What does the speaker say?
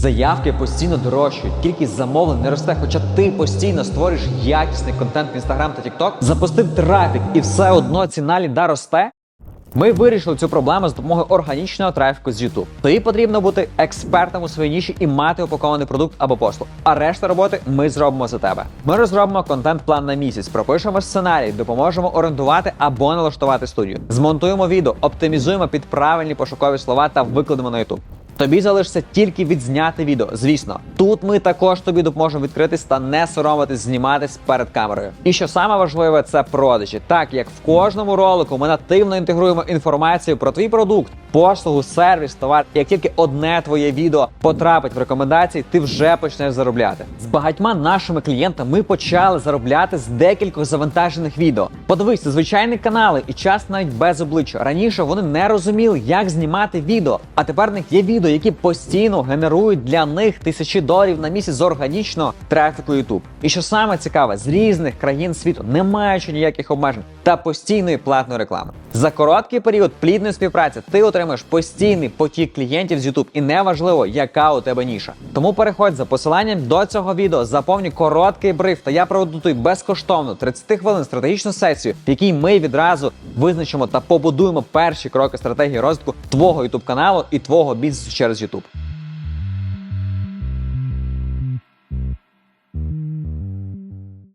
Заявки постійно дорожчають, кількість замовлень не росте, хоча ти постійно створюєш якісний контент в Instagram та TikTok, запустив трафік і все одно ціна ліда росте. Ми вирішили цю проблему з допомогою органічного трафіку з YouTube. Тобі потрібно бути експертом у своїй ніші і мати упакований продукт або послуг. А решта роботи ми зробимо за тебе. Ми розробимо контент-план на місяць, пропишемо сценарій, допоможемо орендувати або налаштувати студію. Змонтуємо відео, оптимізуємо під правильні пошукові слова та викладемо на YouTube. Тобі залишиться тільки відзняти відео. Звісно, тут ми також тобі допоможемо відкритись та не соромитись зніматись перед камерою. І що саме важливе, це продажі. Так як в кожному ролику ми нативно інтегруємо інформацію про твій продукт, послугу, сервіс, товар. Як тільки одне твоє відео потрапить в рекомендації, ти вже почнеш заробляти. З багатьма нашими клієнтами ми почали заробляти з декількох завантажених відео. Подивись, звичайні канали і час навіть без обличчя. Раніше вони не розуміли, як знімати відео, а тепер в них є відео, які постійно генерують для них тисячі доларів на місяць з органічного трафіку YouTube. І що саме цікаве, з різних країн світу, не маючи ніяких обмежень та постійної платної реклами. За короткий період плідної співпраці ти отримаєш постійний потік клієнтів з YouTube, і неважливо, яка у тебе ніша. Тому переходь за посиланням до цього відео, заповнюй короткий бриф, та я проведу тобі безкоштовну 30 хвилин стратегічну сесію, в якій ми відразу визначимо та побудуємо перші кроки стратегії розвитку твого YouTube каналу і твого бізнесу через YouTube.